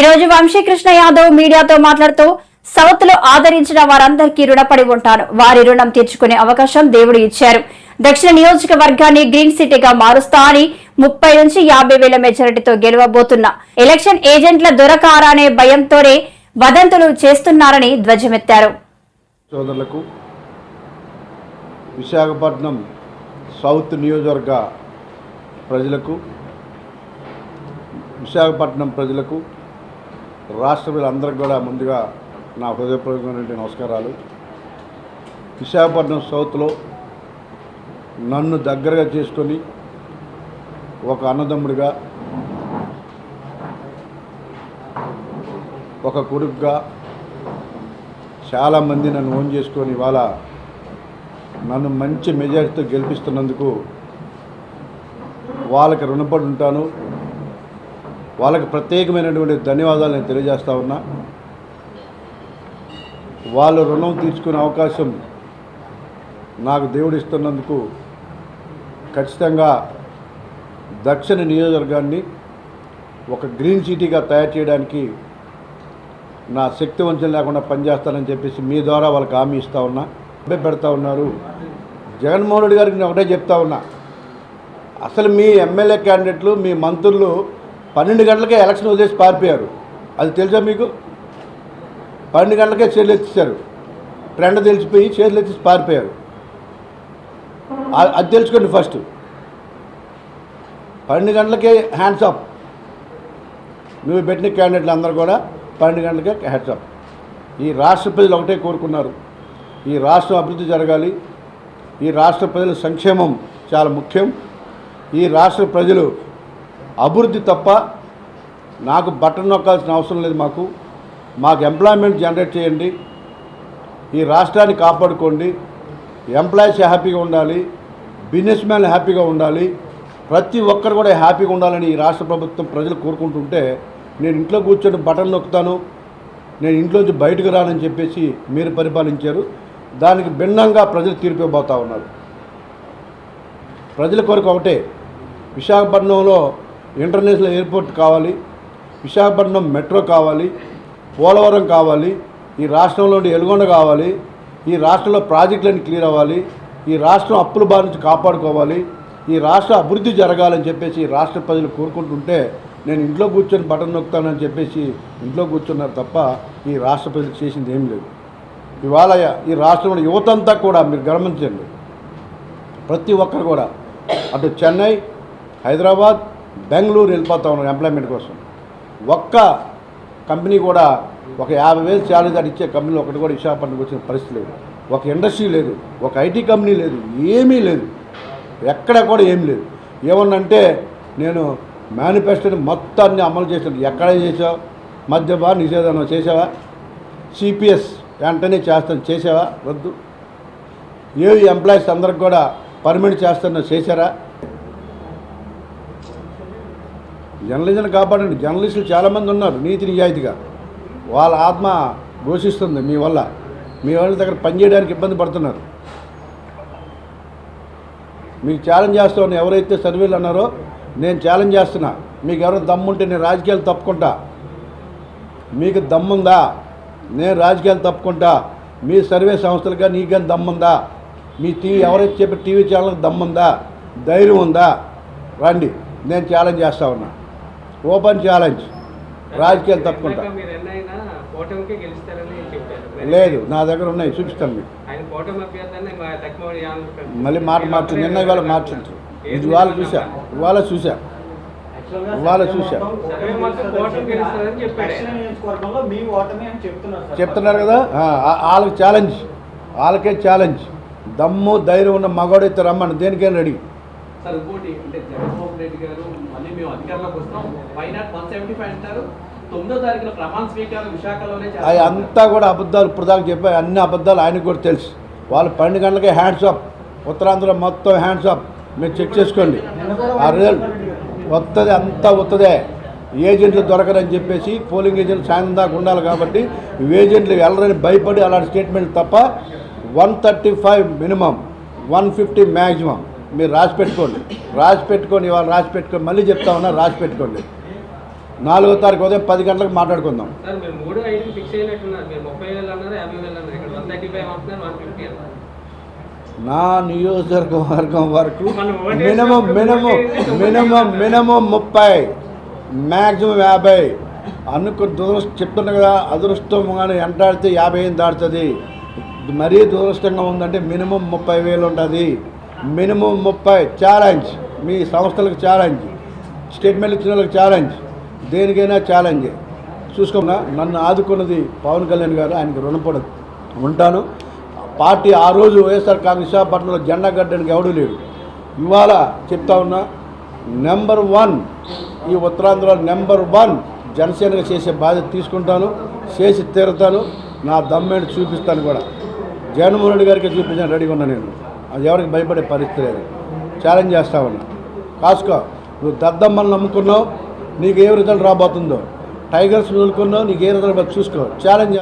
ఈ రోజు వంశీకృష్ణ యాదవ్ మీడియాతో మాట్లాడుతూ సౌత్లో ఆదరించిన వారందరికీ రుణపడి ఉంటాను వారి రుణం తీర్చుకునే అవకాశం దేవుడు ఇచ్చారు. దక్షిణ నియోజకవర్గాన్ని గ్రీన్ సిటీగా మారుస్తా అని ముప్పై నుంచి యాభై వేల మెజారిటీతో గెలవబోతున్నా ఎలక్షన్ ఏజెంట్ల దొరకారనే భయంతోనే వదంతులు చేస్తున్నారని ధ్వజమెత్తారు. సోదరులకు విశాఖపట్నం సౌత్ నియోజకవర్గ ప్రజలకు విశాఖపట్నం ప్రజలకు రాష్ట్ర ప్రజలందరికీ కూడా ముందుగా నా హృదయపూర్వకమైనటువంటి నమస్కారాలు. విశాఖపట్నం సౌత్లో నన్ను దగ్గరగా చేసుకొని ఒక అన్నదమ్ముడిగా ఒక కొడుకుగా చాలామంది నన్ను ఓన్ చేసుకొని ఇవాళ నన్ను మంచి మెజారిటీతో గెలిపిస్తున్నందుకు వాళ్ళకి రుణపడి ఉంటాను. వాళ్ళకి ప్రత్యేకమైనటువంటి ధన్యవాదాలు నేను తెలియజేస్తా ఉన్నా. వాళ్ళు రుణం తీసుకునే అవకాశం నాకు దేవుడు ఇస్తున్నందుకు ఖచ్చితంగా దక్షిణ నియోజకవర్గాన్ని ఒక గ్రీన్ సిటీగా తయారు చేయడానికి నా శక్తి వంచన లేకుండా పనిచేస్తానని చెప్పేసి మీ ద్వారా వాళ్ళకి హామీ ఇస్తూ ఉన్నా. పెడతా ఉన్నారు. జగన్మోహన్ రెడ్డి గారికి నేను ఒకటే చెప్తా ఉన్నా. అసలు మీ ఎమ్మెల్యే క్యాండిడేట్లు మీ మంత్రులు పన్నెండు గంటలకే ఎలక్షన్ వదిలేసి పారిపోయారు. అది తెలుసా మీకు? పన్నెండు గంటలకే చేతులు ఎత్తిచ్చారు. ట్రెండ్ తెలిసిపోయి చేతులు ఎత్తి పారిపోయారు. అది తెలుసుకోండి ఫస్ట్. పన్నెండు గంటలకే హ్యాండ్స్ అప్ నువ్వు పెట్టిన క్యాండిడేట్లు అందరూ కూడా పన్నెండు గంటలకే హ్యాండ్స్ అప్ ఈ రాష్ట్ర ప్రజలు ఒకటే కోరుకున్నారు. ఈ రాష్ట్రం అభివృద్ధి జరగాలి. ఈ రాష్ట్ర ప్రజల సంక్షేమం చాలా ముఖ్యం. ఈ రాష్ట్ర ప్రజలు అభివృద్ధి తప్ప నాకు బట్టన్ నొక్కాల్సిన అవసరం లేదు మాకు. మాకు ఎంప్లాయ్మెంట్ జనరేట్ చేయండి. ఈ రాష్ట్రాన్ని కాపాడుకోండి. ఎంప్లాయీస్ హ్యాపీగా ఉండాలి. బిజినెస్ మ్యాన్ హ్యాపీగా ఉండాలి. ప్రతి ఒక్కరు కూడా హ్యాపీగా ఉండాలని ఈ రాష్ట్ర ప్రభుత్వం ప్రజలు కోరుకుంటుంటే నేను ఇంట్లో కూర్చొని బటన్ నొక్కుతాను. నేను ఇంట్లోంచి బయటకు రానని చెప్పేసి మీరు పరిపాలించారు. దానికి భిన్నంగా ప్రజలు తీర్పు ఇవ్వబోతా ఉన్నారు. ప్రజల కొరకు ఒకటే. విశాఖపట్నంలో ఇంటర్నేషనల్ ఎయిర్పోర్ట్ కావాలి విశాఖపట్నం మెట్రో కావాలి పోలవరం కావాలి ఈ రాష్ట్రంలో ఎలుగొండ కావాలి ఈ రాష్ట్రంలో ప్రాజెక్టులన్నీ క్లియర్ అవ్వాలి ఈ రాష్ట్రం అప్పుల బారి నుంచి కాపాడుకోవాలి ఈ రాష్ట్ర అభివృద్ధి జరగాలని చెప్పేసి రాష్ట్ర ప్రజలు కోరుకుంటుంటే నేను ఇంట్లో కూర్చొని బటన్ నొక్కుతానని చెప్పేసి ఇంట్లో కూర్చున్నారు తప్ప ఈ రాష్ట్ర ప్రజలకు చేసింది ఏం లేదు. ఇవాళ ఈ రాష్ట్రంలో యువతంతా కూడా మీరు గమనించండి. ప్రతి ఒక్కరు కూడా అటు చెన్నై హైదరాబాద్ బెంగళూరు వెళ్ళిపోతా ఉన్నారు ఎంప్లాయ్మెంట్ కోసం. ఒక్క కంపెనీ కూడా ఒక యాభై వేలు శాలరీ దాటి ఇచ్చే కంపెనీ ఒకటి కూడా విశాఖపట్నంకి వచ్చిన పరిస్థితి లేదు. ఒక ఇండస్ట్రీ లేదు ఒక ఐటీ కంపెనీ లేదు ఏమీ లేదు. ఎక్కడ కూడా ఏమీ లేదు. ఏమన్నంటే నేను మేనిఫెస్టోని మొత్తాన్ని అమలు చేశాను. ఎక్కడ చేసావు మద్యపా నిషేధం చేసావా సిపిఎస్ వెంటనే చేస్తాను. చేసావా వద్దు. ఏ ఎంప్లాయీస్ అందరికి కూడా పర్మిట్ చేస్తున్నా చేశారా? జర్నలిజం కాపాడండి. జర్నలిస్టులు చాలామంది ఉన్నారు నీతి నిజాయితీగా. వాళ్ళ ఆత్మ ఘోషిస్తుంది మీ వల్ల. మీ వాళ్ళ దగ్గర పనిచేయడానికి ఇబ్బంది పడుతున్నారు. మీకు ఛాలెంజ్ చేస్తామని ఎవరైతే సర్వేలు అన్నారో నేను ఛాలెంజ్ చేస్తున్నా. మీకు ఎవరైనా దమ్ముంటే నేను రాజకీయాలు తప్పుకుంటా. మీకు దమ్ముందా? నేను రాజకీయాలు తప్పుకుంటా. మీ సర్వే సంస్థలుగా నీకు దమ్ముందా? మీ టీవీ ఎవరైతే చెప్పే టీవీ ఛానల్కి దమ్ముందా? ధైర్యం ఉందా? రండి నేను ఛాలెంజ్ చేస్తా ఉన్నా. Open challenge. రాజకీయాలు తప్పుకుంటా. చెప్పారు. లేదు నా దగ్గర ఉన్నాయి చూపిస్తాను మీకు. మళ్ళీ మాట మార్చు నిన్న ఇవాళ మార్చు ఇది ఇవాళ చూసా ఇవాళ చూసా ఇవాళ చూసా చెప్తున్నారు సార్. చెప్తున్నారు కదా వాళ్ళకి ఛాలెంజ్. వాళ్ళకే ఛాలెంజ్. దమ్ము ధైర్యం ఉన్న మగవాడైతే రమ్మని. దేనికైనా రెడీ. మేము అధికారంలోకి వస్తాం వైనాట్ వన్ సెవెంటీ ఫైవ్ అంటారు? తొమ్మిదో తారీఖున ప్రమాణ స్వీకారం విశాఖలోనే అవి అంతా కూడా అబద్ధాలు ఇప్పుడు దాకా చెప్పాయి. అన్ని అబద్ధాలు ఆయనకు కూడా తెలుసు. వాళ్ళు పన్నెండు గంటలకే హ్యాండ్స్ అప్ ఉత్తరాంధ్ర మొత్తం హ్యాండ్స్ అప్ మీరు చెక్ చేసుకోండి. ఆ రిజల్ట్ వస్తుంది అంతా వస్తుందే ఏజెంట్లు దొరకరని చెప్పేసి పోలింగ్ ఏజెంట్లు సాయంత్రం దాకా ఉండాలి కాబట్టి ఏజెంట్లు వెళ్ళరని భయపడి అలాంటి స్టేట్మెంట్ తప్ప one thirty five minimum one fifty maximum మీరు రాసి పెట్టుకోండి. రాసి పెట్టుకొని ఇవాళ రాసి పెట్టుకొని మళ్ళీ చెప్తా ఉన్నా రాసి పెట్టుకోండి. నాలుగో తారీఖు ఉదయం పది గంటలకు మాట్లాడుకుందాం. నా నియోజకవర్గం వరకు మినిమం మినిమం మినిమం మినిమం ముప్పై మ్యాక్సిమం యాభై. అనుకు దురదృష్టం చెప్తున్నా కదా అదృష్టం కానీ ఎంటాడితే యాభై ఏం దాటుతుంది? మరీ దురదృష్టంగా ఉందంటే మినిమం ముప్పై వేలు ఉంటుంది. మినిమం ముప్పై ఛాలెంజ్. మీ సంస్థలకు ఛాలెంజ్. స్టేట్మెంట్ ఇచ్చిన వాళ్ళకి ఛాలెంజ్. దేనికైనా ఛాలెంజ్. చూసుకున్నా నన్ను ఆదుకున్నది పవన్ కళ్యాణ్ గారు ఆయనకి రుణపడదు ఉంటాను. పార్టీ ఆ రోజు వైఎస్ఆర్ కాంగ్రెస్ విశాఖపట్నంలో జెండా గడ్డానికి ఎవడూ లేడు. ఇవాళ చెప్తా ఉన్నా నెంబర్ వన్ ఈ ఉత్తరాంధ్రలో నెంబర్ వన్ జనసేనగా చేసే బాధ్యత తీసుకుంటాను చేసి తీరుతాను. నా దమ్మేడు చూపిస్తాను కూడా. జగన్మోహన్ రెడ్డి గారికి చూపించాను రెడీగా ఉన్నా నేను. అది ఎవరికి భయపడే పరిస్థితి లేదు. ఛాలెంజ్ చేస్తా ఉన్నా. కాసుకో నువ్వు దద్దమ్మని నమ్ముకున్నావు నీకు ఏ రిజల్ట్ రాబోతుందో? టైగర్స్ నూలుకున్నావు నీకు ఏ రిజల్ట్ చూసుకో. ఛాలెంజ్